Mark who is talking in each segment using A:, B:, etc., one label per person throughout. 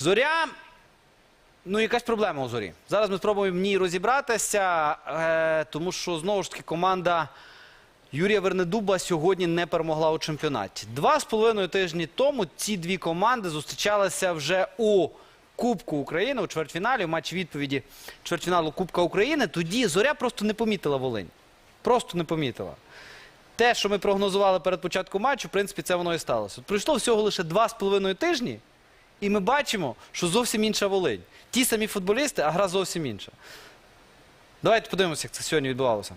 A: Зоря. Ну, якась проблема у зорі. Зараз ми спробуємо в ній розібратися, е, тому що знову ж таки команда Юрія Вернедуба сьогодні не перемогла у чемпіонаті. Два з половиною тижні тому ці дві команди зустрічалися вже у Кубку України у чвертьфіналі, в матчі відповіді чвертьфіналу Кубка України. Тоді зоря просто не помітила Волинь. Просто не помітила. Те, що ми прогнозували перед початком матчу, в принципі, це воно і сталося. От пройшло всього лише два з половиною тижні, і ми бачимо, що зовсім інша Волинь. Ті самі футболісти, а гра зовсім інша. Давайте подивимося, як це сьогодні відбувалося.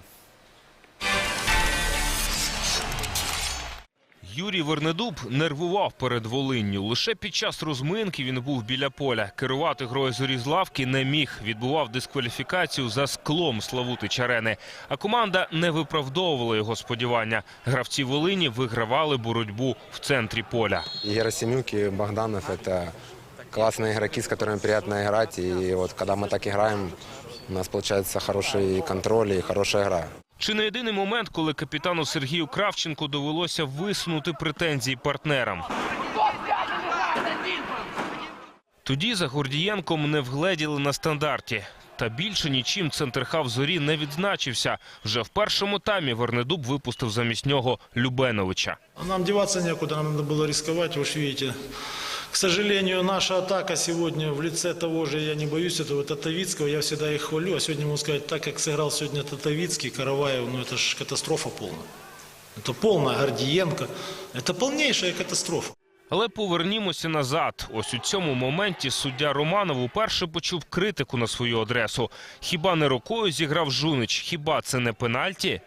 B: Юрій Вернедуб нервував перед Волинню. Лише під час розминки він був біля поля. Керувати грою зорі з лавки не міг. Відбував дискваліфікацію за склом Славути Чарени. А команда не виправдовувала його сподівання. Гравці Волині вигравали боротьбу в центрі поля.
C: И Герасимюк, и Богданов – это классные игроки, с которыми приятно играть. И вот когда мы так играем, у нас получается хороший контроль и хорошая игра.
B: Чи не єдиний момент, коли капітану Сергію Кравченку довелося висунути претензії партнерам? Тоді за Гордієнком не вгледіли на стандарті. Та більше нічим центрхав зорі не відзначився. Вже в першому таймі Вернедуб випустив замість нього Любеновича.
D: Нам деваться некуда, нам надо было рисковать, вы же видите. К сожалению, наша атака сегодня в лице того же, я не боюсь этого, Татовицкого, я всегда их хвалю, а сегодня могу сказать, так как сыграл сегодня Татовицкий, Караваев, ну это же катастрофа полная. Это полная Гордиенко, это полнейшая катастрофа.
B: Але повернімося назад. Ось у цьому моменті суддя Романов уперше почув критику на свою адресу. Хіба не рукою зіграв Жунич? Хіба це не пенальті?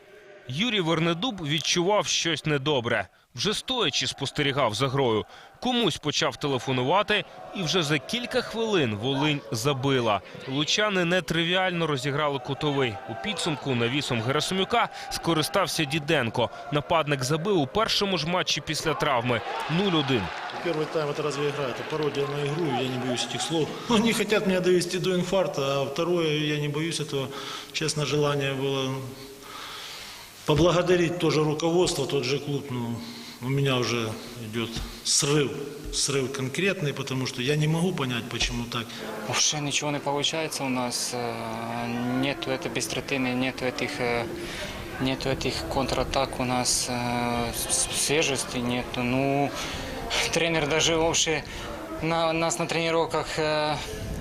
B: Юрій Вернедуб відчував щось недобре. Вже стоячи спостерігав за грою. Комусь почав телефонувати, і вже за кілька хвилин Волинь забила. Лучани нетривіально розіграли кутовий. У підсумку навісом Герасимюка скористався Діденко. Нападник забив у першому ж матчі після травми 0-1.
D: Первый тайм это разве игра? Это пародия на игру, я не боюсь этих слов. Они хотят меня довести до инфаркта, а второе, я не боюсь этого. Честно, желание было поблагодарить тоже руководство, тот же клуб. Ну, у меня уже идет срыв, срыв конкретный, потому что я не могу понять, почему так.
E: Вообще ничего не получается у нас. э, Нету этой быстротины, нету этих, э, нету этих контратак у нас, э, свежести нету. Ну, тренер даже вообще на, нас на тренировках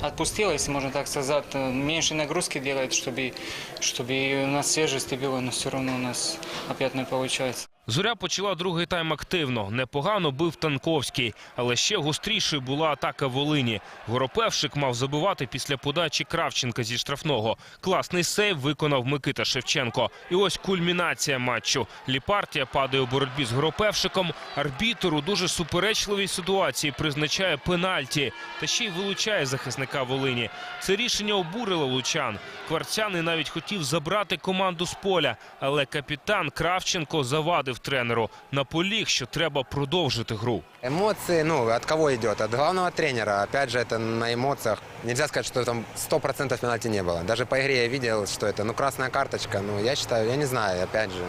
E: отпустил, если можно так сказать, меньше нагрузки делает, чтобы, чтобы у нас свежести было, но все равно у нас опять не получается.
B: Зоря почала другий тайм активно. Непогано бив Танковський, але ще гострішою була атака Волині. Горопевшик мав забивати після подачі Кравченка зі штрафного. Класний сейв виконав Микита Шевченко. І ось кульмінація матчу. Ліпартія падає у боротьбі з Горопевшиком. Арбітер у дуже суперечливій ситуації призначає пенальті та ще й вилучає захисника Волині. Це рішення обурило лучан. Кварцяний навіть хотів забрати команду з поля, але капітан Кравченко завадив тренеру. Наполіг, що треба продовжити гру.
C: Эмоции, ну, от кого идет? От главного тренера. Опять же, это на эмоциях. Нельзя сказать, что там 100% пенальти не было. Даже по игре я видел, что это, ну, красная карточка. Ну, я считаю, я не знаю, опять же.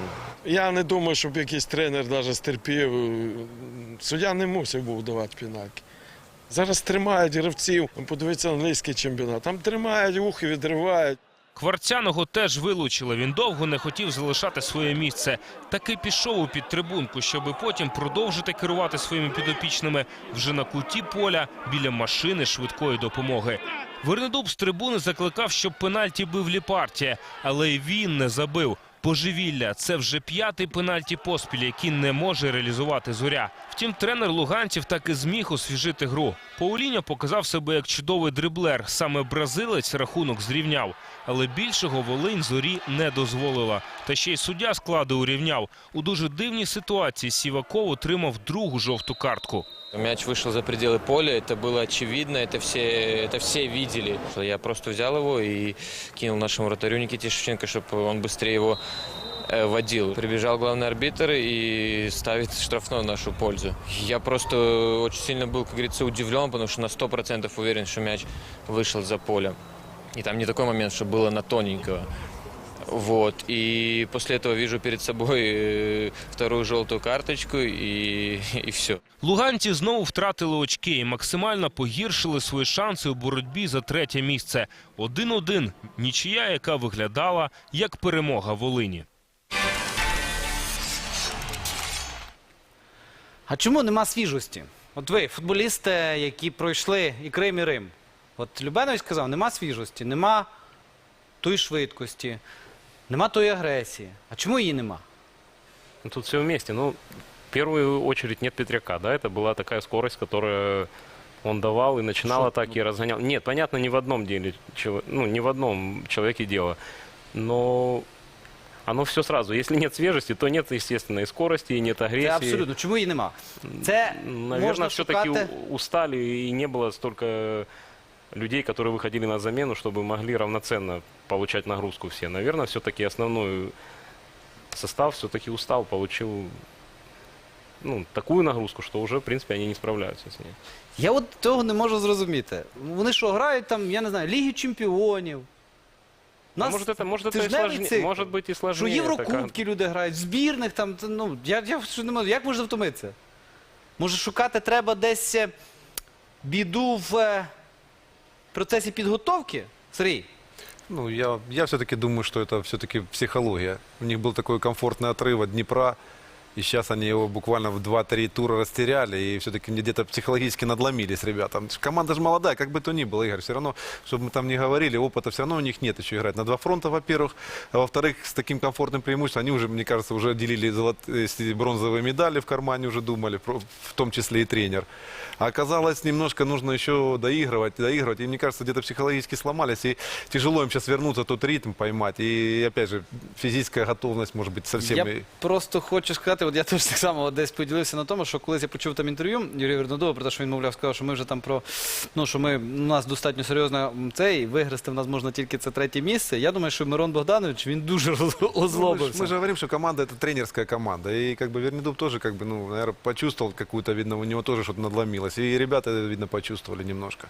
F: Я не думаю, щоб якийсь тренер навіть стерпів. Суддя не мусив був давати пінальки. Зараз тримають гравців. Подивіться англійський чемпіонат. Там тримають, ухи відривають.
B: Кварцяного теж вилучили. Він довго не хотів залишати своє місце. Таки пішов у підтрибунку, щоби потім продовжити керувати своїми підопічними вже на куті поля біля машини швидкої допомоги. Вернедуб з трибуни закликав, щоб пенальті бив Ліпартія, але й він не забив. Божевілля це вже п'ятий пенальті поспіль, який не може реалізувати зоря. Втім, тренер луганців так і зміг освіжити гру. Пауліньо показав себе як чудовий дриблер. Саме бразилець рахунок зрівняв. Але більшого Волинь зорі не дозволила. Та ще й суддя склади урівняв. У дуже дивній ситуації Сіваков отримав другу жовту картку.
G: Мяч вышел за пределы поля, это было очевидно, это все, это все видели. Я просто взял его и кинул нашему вратарю Никите Шевченко, чтобы он быстрее его э, водил. Прибежал главный арбитр и ставит штрафной в нашу пользу. Я просто очень сильно был, как говорится, удивлен, потому что на 100% уверен, что мяч вышел за поле. И там не такой момент, что было на тоненького. Вот. И после этого вижу перед собой э, вторую желтую карточку и, и все.
B: Луганці знову втратили очки і максимально погіршили свої шанси у боротьбі за третє місце. 1-1 – нічия, яка виглядала як перемога Волині.
A: А чому нема свіжості? От ви, футболісти, які пройшли і Крим, і Рим. От Любенович сказав, нема свіжості, нема тої швидкості, нема тої агресії. А чому її нема?
H: Ну, Тут все вместе. Ну, в первую очередь нет Петряка, да, это была такая скорость, которую он давал и начинал
A: Шо-
H: атаки, и разгонял. Нет, понятно, не в одном деле, чело- ну, не в одном человеке дело, но оно все сразу. Если нет свежести, то нет, естественно, и скорости, и нет
A: Це
H: агрессии.
A: абсолютно. Чому її нема? Це
H: Наверное,
A: можна
H: все-таки
A: шукати.
H: устали и не было столько людей, которые выходили на замену, чтобы могли равноценно получать нагрузку все. Наверное, все-таки основной состав все-таки устал, получил ну, такую нагрузку, что уже, в принципе, они не справляются с ней.
A: Я от того не можу зрозуміти. Вони що, грають там, я не знаю, Ліги Чемпіонів.
H: А
A: Нас
H: может, это, может, это и
A: тижневий
H: сложнее,
A: цикл.
H: может быть и
A: Що
H: сложнее.
A: Єврокубки люди грають, в збірних там, це, ну, я, я що не можу. Як можна втомитися? Може, шукати треба десь е, біду в е, процесі підготовки? Сергій?
I: Ну, я, я все-таки думаю, что это все-таки психология. У них был такой комфортный отрыв от Днепра, И сейчас они его буквально в 2-3 тура растеряли, и все-таки где-то психологически надломились ребята. Команда же молодая, как бы то ни было, Игорь, все равно, чтобы мы там не говорили, опыта все равно у них нет еще играть на два фронта, во-первых, а во-вторых, с таким комфортным преимуществом, они уже, мне кажется, уже делили золот- э, бронзовые медали в кармане, уже думали, в том числе и тренер. А оказалось, немножко нужно еще доигрывать, доигрывать. И мне кажется, где-то психологически сломались. И тяжело им сейчас вернуться, тот ритм поймать. И опять же, физическая готовность может быть совсем...
A: Я просто хочу сказати, от я теж так само от десь поділився на тому, що колись я почув там інтерв'ю Юрія Вернадова про те, що він мовляв, сказав, що ми вже там про ну що ми у нас достатньо серйозно м, це, і виграти в нас можна тільки це третє місце. Я думаю, що Мирон Богданович він дуже роз-
I: Ну, мы, же,
A: озлобився.
I: мы же говорим, что команда это тренерская команда. И как бы Вернедуб тоже, как бы, ну, наверное, почувствовал какую-то, видно, у него тоже что-то надломилось. И ребята, видно, почувствовали немножко.